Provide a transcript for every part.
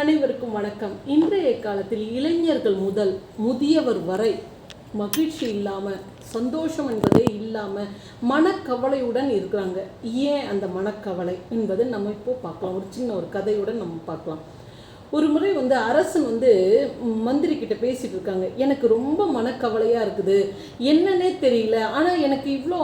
அனைவருக்கும் வணக்கம். இன்றைய காலத்தில் இளைஞர்கள் முதல் முதியவர் வரை மகிழ்ச்சி இல்லாமல் சந்தோஷம் என்பதே இல்லாமல் மனக்கவலையுடன் இருக்கிறாங்க. ஏன் அந்த மனக்கவலை என்பதை நம்ம இப்போ பார்க்கலாம். ஒரு சின்ன ஒரு கதையுடன் நம்ம பார்க்கலாம். ஒரு முறை வந்து அரசன் வந்து மந்திரி கிட்ட பேசிட்டு இருக்காங்க. எனக்கு ரொம்ப மனக்கவலையாக இருக்குது. என்னன்னே தெரியல. ஆனால் எனக்கு இவ்வளோ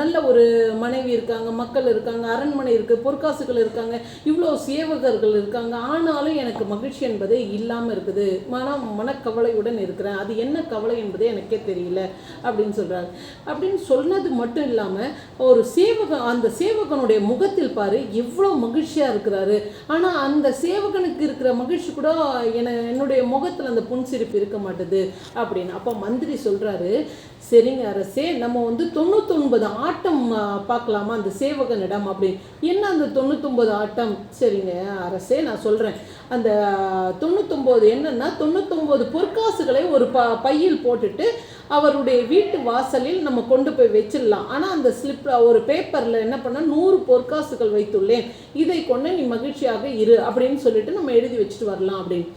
நல்ல ஒரு மனைவி இருக்காங்க. மக்கள் இருக்காங்க. அரண்மனை இருக்குது பொற்காசுகள் இருக்காங்க. இவ்வளோ சேவகர்கள் இருக்காங்க. ஆனாலும் எனக்கு மகிழ்ச்சி என்பதே இல்லாமல் இருக்குது. மன மனக்கவலையுடன் இருக்கிறேன். அது என்ன கவலை என்பதே எனக்கே தெரியல அப்படின்னு சொல்கிறாரு அப்படின்னு சொன்னது மட்டும் இல்லாமல் ஒரு சேவகன் அந்த சேவகனுடைய முகத்தில் பாரு எவ்வளோ மகிழ்ச்சியாக இருக்கிறாரு. ஆனால் அந்த சேவகனுக்கு இருக்கிற மகிழ்ச்சி கூட என என்னுடைய முகத்தில் அந்த புன்சிரிப்பு இருக்க மாட்டுது அப்படின்னு. அப்போ மந்திரி சொல்கிறாரு சரிங்க அரசே நம்ம வந்து தொண்ணூத்தொன்பது ஆட்டம் பார்க்கலாமா அந்த சேவகனிடம் அப்படின்னு. என்ன அந்த தொண்ணூத்தொன்பது ஆட்டம்? சரிங்க அரசே நான் சொல்கிறேன் அந்த தொண்ணூத்தொம்பது என்னன்னா தொண்ணூத்தொம்பது பொற்காசுகளை ஒரு ப பையில் போட்டுட்டு அவருடைய வீட்டு வாசலில் நம்ம கொண்டு போய் வச்சிடலாம். ஆனால் அந்த ஸ்லிப் ஒரு பேப்பரில் என்ன பண்ணால் நூறு பொற்காசுகள் வைத்துள்ளேன். இதை கொண்டு நீ மகிழ்ச்சியாக இரு அப்படின்னு சொல்லிட்டு நம்ம எழுதி வச்சுட்டு வரலாம் அப்படின்னு.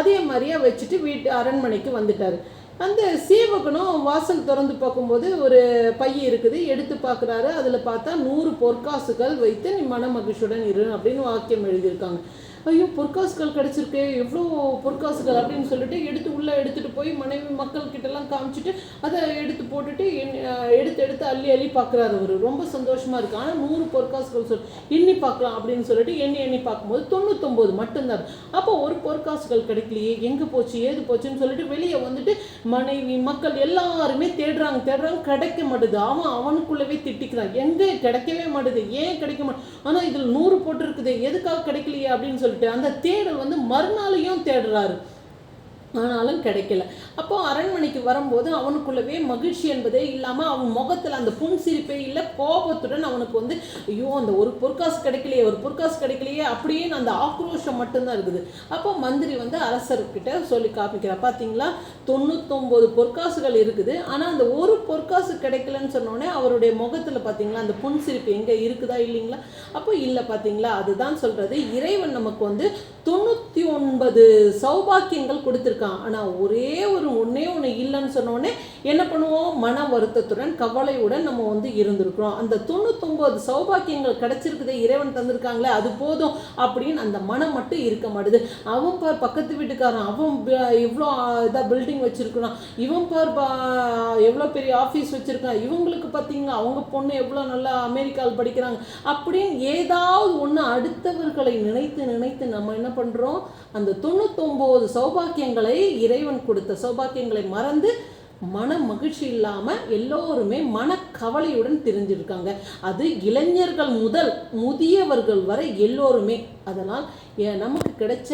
அதே மாதிரியா வச்சுட்டு வீட்டு அரண்மனைக்கு வந்துட்டாரு. அந்த சேவகனும் வாசல் திறந்து பார்க்கும்போது ஒரு பைய இருக்குது எடுத்து பார்க்குறாரு. அதில் பார்த்தா நூறு பொற்காசுகள் வைத்து நீ மன மகிழ்ச்சியுடன் இரு அப்படின்னு வாக்கியம் எழுதியிருக்காங்க. ஐயோ பொற்காசுகள் கிடச்சிருக்கு எவ்வளோ பொற்காசுகள் அப்படின்னு சொல்லிட்டு எடுத்து உள்ளே எடுத்துகிட்டு போய் மனைவி மக்கள் கிட்டலாம் காமிச்சிட்டு அதை எடுத்து போட்டுட்டு எண்ணி- எடுத்து எடுத்து அள்ளி அள்ளி பார்க்குறாரு அவர். ரொம்ப சந்தோஷமாக இருக்குது ஆனால் நூறு பொற்காசுகள் சொல் எண்ணி பார்க்கலாம் அப்படின்னு சொல்லிட்டு எண்ணி எண்ணி பார்க்கும்போது தொண்ணூத்தொம்பது மட்டும்தான் அப்போ ஒரு பொற்காசுகள் கிடைக்கலையே எங்கே போச்சு ஏது போச்சுன்னு சொல்லிட்டு வெளியே வந்துட்டு மனைவி மக்கள் எல்லாருமே தேடுறாங்க தேடுறாங்க கிடைக்க மாட்டுது. அவன் அவனுக்குள்ளவே திட்டிக்கிறான். எங்கே? கிடைக்கவே மாட்டுது. ஏன் கிடைக்க மாட்டேது ஆனால் இதில் நூறு போட்டிருக்குது எதுக்காக கிடைக்கலையே அப்படின்னு சொல்லி சொல்லிட்டு அந்த தேடல் வந்து மறுநாளையும் தேடுறாரு. ஆனாலும் கிடைக்கல. அப்போ அரண்மனைக்கு வரும்போது அவனுக்குள்ளவே மகிழ்ச்சி என்பதே இல்லாமல் அவன் முகத்தில் அந்த புன்சிரிப்பே இல்லை கோபத்துடன் அவனுக்கு வந்து ஐயோ அந்த ஒரு பொற்காசு கிடைக்கலையே ஒரு பொற்காசு கிடைக்கலையே அப்படியே அந்த ஆக்ரோஷம் மட்டும்தான் இருக்குது. அப்போ மந்திரி வந்து அரசர்கிட்ட சொல்லி காமிக்கிறார். பார்த்தீங்களா தொண்ணூத்தொம்பது பொற்காசுகள் இருக்குது. ஆனால் அந்த ஒரு பொற்காசு கிடைக்கலன்னு சொன்னோடனே அவருடைய முகத்தில் பார்த்தீங்களா அந்த புன்சிரிப்பு எங்கே இருக்குதா இல்லைங்களா? அப்போ இல்லை பார்த்தீங்களா அதுதான் சொல்கிறது இறைவன் நமக்கு வந்து தொண்ணூற்றி ஒன்பது சௌபாக்கியங்கள் கொடுத்துருக்கான். ஆனால் ஒரே ஒரு ஒன்றே ஒன்று இல்லைன்னு சொன்னோடனே என்ன பண்ணுவோம் மன வருத்தத்துடன் கவலையுடன் நம்ம வந்து இருந்திருக்கிறோம். அந்த தொண்ணூத்தொம்பது சௌபாக்கியங்கள் கிடைச்சிருக்குதே இறைவன் தந்திருக்காங்களே அது போதும் அப்படின்னு அந்த மனம் மட்டும் இருக்க மாட்டுது. அவன் பார் பக்கத்து வீட்டுக்காரன் அவன் இவ்வளோ இதாக பில்டிங் வச்சுருக்கிறான். இவன் பார் பா எவ்வளோ பெரிய ஆஃபீஸ் வச்சிருக்கான். இவங்களுக்கு பார்த்தீங்கன்னா அவங்க பொண்ணு எவ்வளோ நல்லா அமெரிக்காவில் படிக்கிறாங்க. அப்படின்னு ஏதாவது ஒன்று அடுத்தவர்களை நினைத்து நினைத்து நம்ம என்ன பண்ணுறோம் அந்த தொண்ணூத்தொம்பது சௌபாக்கியங்களை இறைவன் கொடுத்த சௌபாக்கியங்களை மறந்து மன மகிழ்ச்சி இல்லாமல் எல்லோருமே மனக்கவலையுடன் தெரிஞ்சிருக்காங்க. அது இளைஞர்கள் முதல் முதியவர்கள் வரை எல்லோருமே. அதனால் ஏ- நமக்கு கிடைச்ச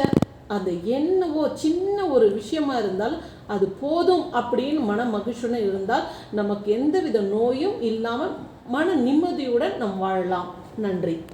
அந்த என்னவோ சின்ன ஒரு விஷயமா இருந்தால் அது போதும் அப்படின்னு மன மகிழ்ச்சியுடன் இருந்தால் நமக்கு எந்தவித நோயும் இல்லாமல் மன நிம்மதியுடன் நாம் வாழலாம். நன்றி.